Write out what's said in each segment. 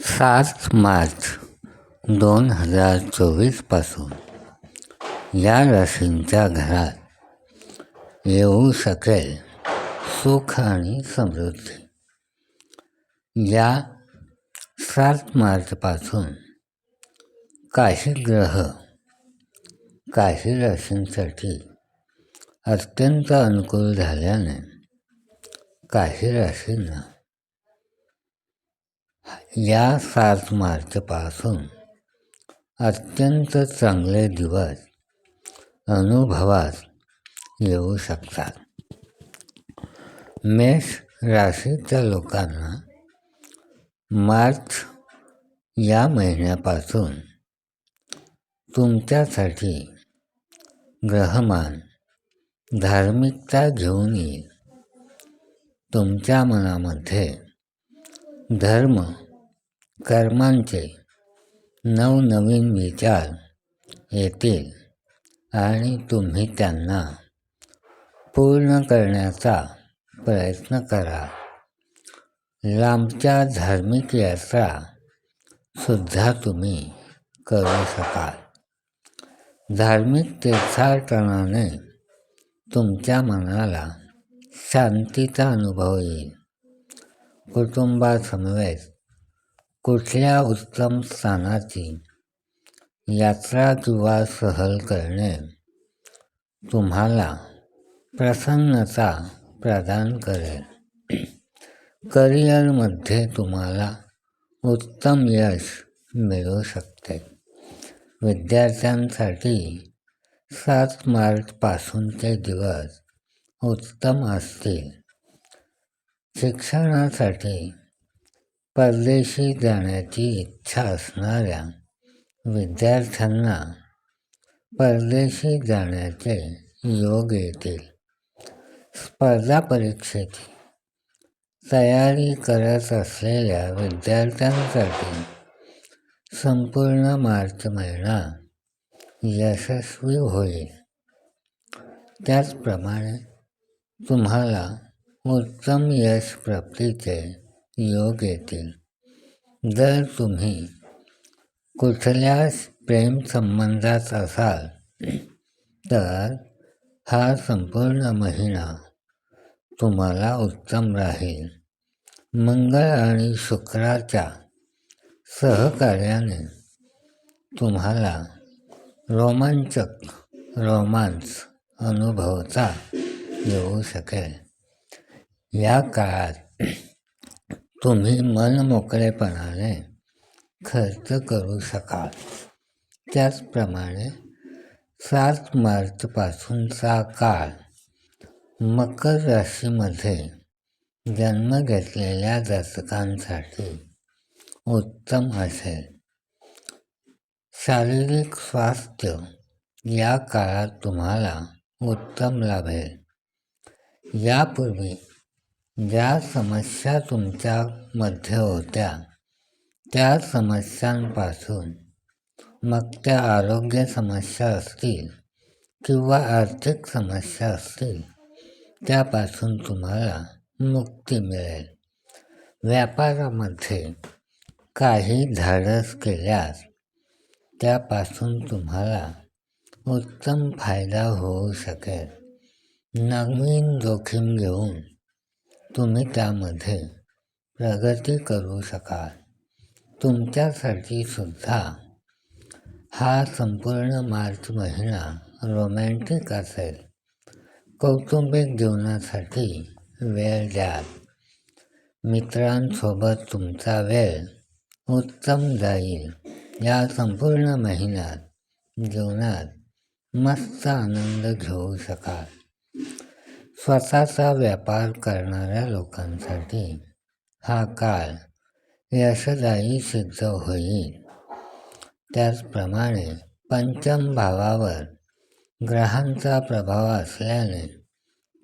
सात मार्च दोन हजार चोवीसपासून या राशींच्या घरात येऊ शकेल सुख आणि समृद्धी. या सात मार्चपासून काही ग्रह काही राशींसाठी अत्यंत अनुकूल झाल्याने काही राशींना या सात मार्चपासून अत्यंत चांगले दिवस अनुभवास येऊ शकतात. मेष राशीच्या लोकांना मार्च या महिन्यापासून तुमच्यासाठी ग्रहमान धार्मिकता घेऊन येईल. तुमच्या मनामध्ये धर्म कर्मांचे नवनवीन विचार येतील आणि तुम्ही त्यांना पूर्ण करण्याचा प्रयत्न करा. लांबच्या धार्मिक यात्रा सुद्धा तुम्ही करू शकाल. धार्मिक तीर्थाटनाने तुमच्या मनाला शांतीचा अनुभव येईल. कुटुंबासमवेत कुठल्या उत्तम स्थानाची यात्रा किंवा सहल करणे तुम्हाला प्रसन्नता प्रदान करेल. करिअरमध्ये तुम्हाला उत्तम यश मिळू शकते. विद्यार्थ्यांसाठी सात मार्चपासूनचे दिवस उत्तम असतील. शिक्षणासाठी परदेशी जाण्याची इच्छा असणाऱ्या विद्यार्थ्यांना परदेशी जाण्याचे योग येतील. स्पर्धा परीक्षेची तयारी करत असलेल्या विद्यार्थ्यांसाठी संपूर्ण मार्च महिना यशस्वी होईल. त्याचप्रमाणे तुम्हाला उत्तम यश प्राप्तीचे योग येतील. जर तुम्ही कुठल्या प्रेमसंबंधात असाल तर हा संपूर्ण महिना तुम्हाला उत्तम राहील. मंगळ आणि शुक्राच्या सहकार्याने तुम्हाला रोमांचक रोमांस अनुभवता येऊ शकेल. या काळात तुम्ही मनमोकळेपणाने खर्च करू शकाल. त्याचप्रमाणे सात मार्चपासूनचा काळ मकर राशीमध्ये जन्म घेतलेल्या जातकांसाठी उत्तम असेल. शारीरिक स्वास्थ्य या काळात तुम्हाला उत्तम लाभेल. यापूर्वी ज्या समस्या तुमच्यामध्ये होत्या त्या समस्यांपासून मग त्या आरोग्य समस्या असतील किंवा आर्थिक समस्या असतील त्यापासून तुम्हाला मुक्ती मिळेल. व्यापारामध्ये काही धाडस केल्यास त्यापासून तुम्हाला उत्तम फायदा होऊ शकेल. नवीन जोखीम घेऊन तुम्ही त्यामध्ये प्रगती करू शकाल. तुमच्यासाठी सुद्धा. हा संपूर्ण मार्च महिना रोमॅन्टिक असेल. कौटुंबिक जीवनासाठी वेळ द्याल. मित्रांसोबत तुमचा वेळ उत्तम जाईल. या संपूर्ण महिन्यात जीवनात मस्त आनंद घेऊ शकाल. स्वतःचा व्यापार करणाऱ्या लोकांसाठी हा काळ यशदायी सिद्ध होईल. त्याचप्रमाणे पंचम भावावर ग्रहांचा प्रभाव असल्याने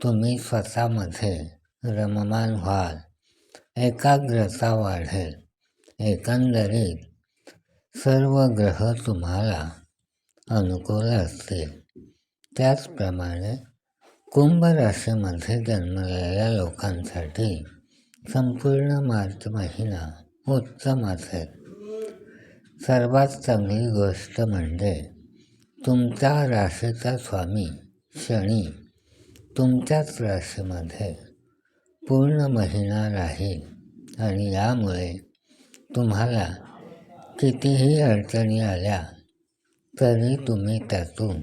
तुम्ही स्वतःमध्ये रममान व्हाल. एकाग्रता वाढेल. एकंदरीत सर्व ग्रह तुम्हाला अनुकूल असतील. त्याचप्रमाणे कुंभ राशीमध्ये जन्मलेल्या लोकांसाठी संपूर्ण मार्च महिना उत्तम असेल सर्वात चांगली गोष्ट म्हणजे तुमच्या राशीचा स्वामी शनी तुमच्याच राशीमध्ये पूर्ण महिना राहील आणि यामुळे तुम्हाला कितीही अडचणी आल्या तरी तुम्ही त्यातून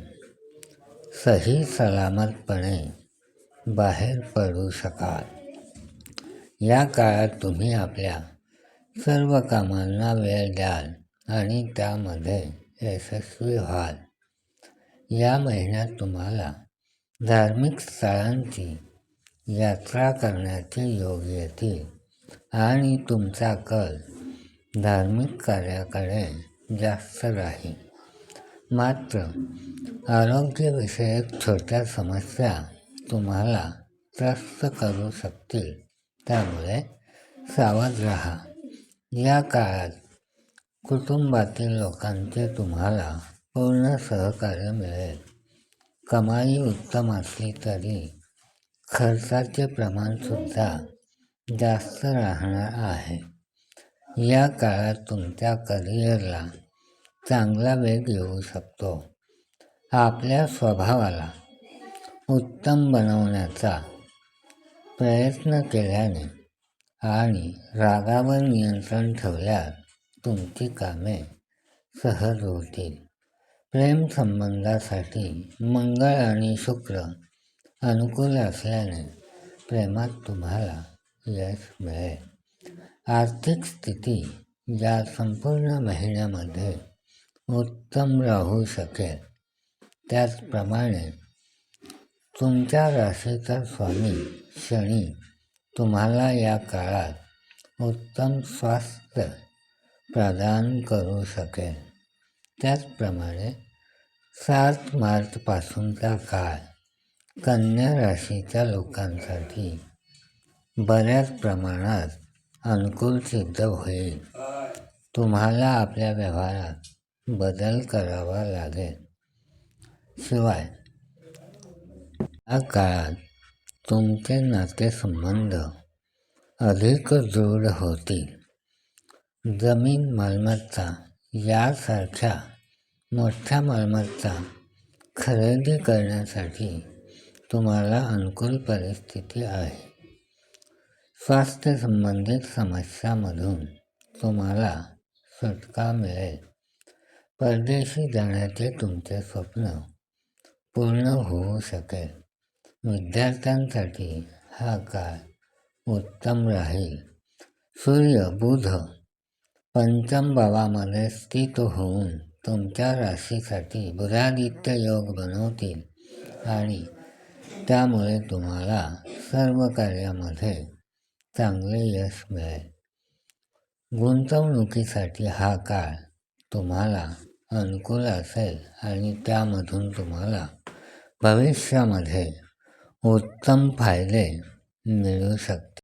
सही सलामतपणे बाहेर पडू शकाल. या काळात तुम्ही आपल्या सर्व कामांना वेळ द्याल आणि त्यामध्ये यशस्वी व्हाल. या महिन्यात तुम्हाला धार्मिक स्थळांची यात्रा करण्याचे योग येतील आणि तुमचा कल धार्मिक कार्याकडे जास्त राहील. मात्र आरोग्यविषयक छोट्या समस्या तुम्हाला त्रस्त करू शकतील. त्यामुळे सावध राहा. या काळात कुटुंबातील लोकांचे तुम्हाला पूर्ण सहकार्य मिळेल. कमाई उत्तम असली तरी खर्चाचे प्रमाणसुद्धा जास्त राहणार आहे. या काळात तुमच्या करिअरला चांगला वेग येऊ शकतो. आपल्या स्वभावाला उत्तम बनवण्याचा प्रयत्न केल्याने आणि रागावर नियंत्रण ठेवल्यास तुमची कामे सहज होतील. प्रेम संबंधासाठी मंगळ आणि शुक्र अनुकूल असल्याने प्रेमात तुम्हाला यश मिळेल. आर्थिक स्थिती या संपूर्ण महिन्यामध्ये उत्तम राहू शकेल. त्याचप्रमाणे तुमच्या राशीचा स्वामी शनी तुम्हाला या काळात उत्तम स्वास्थ्य प्रदान करू शकेल. त्याचप्रमाणे सात मार्चपासूनचा काळ कन्या राशीच्या लोकांसाठी बऱ्याच प्रमाणात अनुकूल सिद्ध होईल. तुम्हाला आपल्या व्यवहारात बदल करावा लागेल. शिवाय या काळात तुमचे नातेसंबंध अधिक दृढ होतील. जमीन मालमत्ता यासारख्या मोठ्या मालमत्ता खरेदी करण्यासाठी तुम्हाला अनुकूल परिस्थिती आहे. स्वास्थ्य संबंधित समस्यामधून तुम्हाला सुटका मिळेल. परदेशी जाण्याचे तुमचे स्वप्न पूर्ण होऊ शकेल. विद्यार्थ्यांसाठी हा काळ उत्तम राहील. सूर्य बुध पंचम भावामध्ये स्थित होऊन तुमच्या राशीसाठी बुधादित्य योग बनवतील आणि त्यामुळे तुम्हाला सर्व कार्यामध्ये चांगले यश मिळेल. गुंतवणुकीसाठी हा काळ तुम्हाला अनुकूल असेल आणि त्यामधून तुम्हाला भविष्यामध्ये उत्तम फायदे मिळू शकतात.